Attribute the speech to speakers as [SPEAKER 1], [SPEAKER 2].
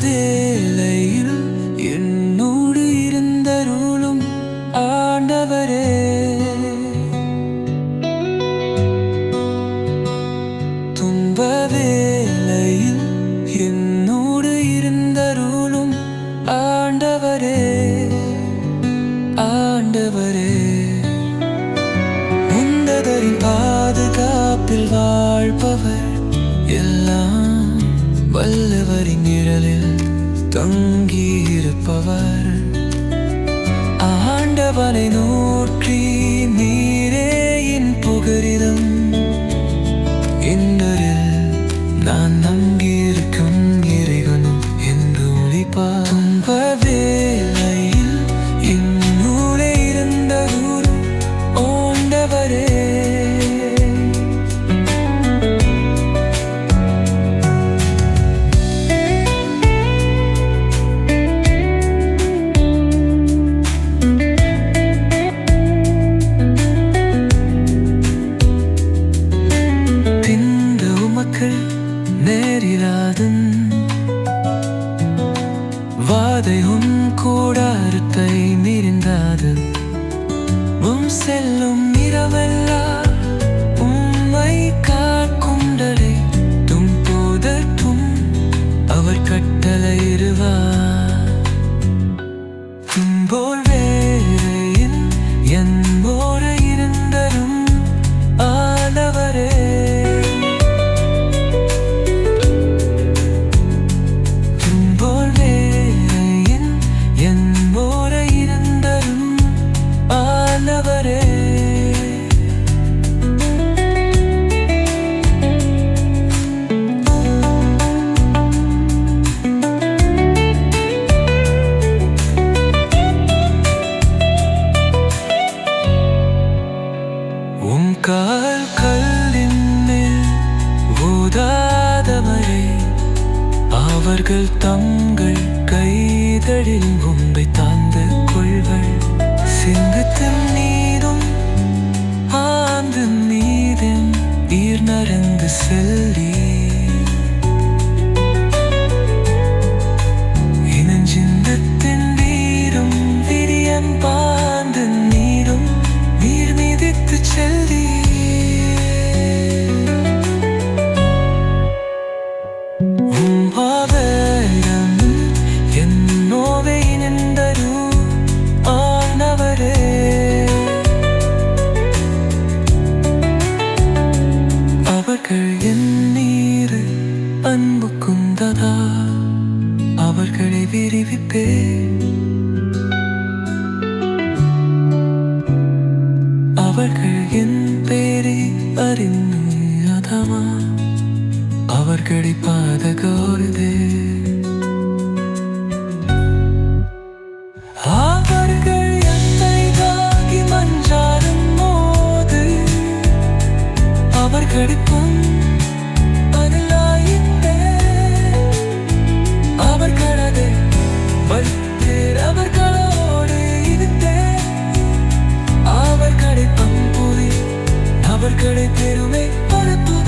[SPEAKER 1] தேலையில் என்னோடு இருந்தருளும் ஆண்டவரே. துன்பவே தங்கியிருப்பவர். ஆண்டவனை நோக்கி நீரே என் புகரிதம் நேரிடாதன் வாதை உன் கூடாரத்தை மீறிந்தாது உம் செல்லும் இரவல்ல உம் கால் கல்லின் மேல் அவர்கள் தங்கள் கைதழில் உம்பை தாழ்ந்து கொள்வர் சிங்கத்தின் நீரும் ஆந்து நீதன் ஈர் நரந்து செல் அவர்கள் என் நீரு அன்பு குந்ததா? அவர்களை விரிவிப்பே அவர்கள் என் பேரை அறிந்ததமா அவர்களை பாதகோருதே. அவர் கடிக்கும் அவர் கடது அவர் கடோடு இருந்தே அவர் கடை பம்புரி அவர் கடை பெருமை பரப்பு.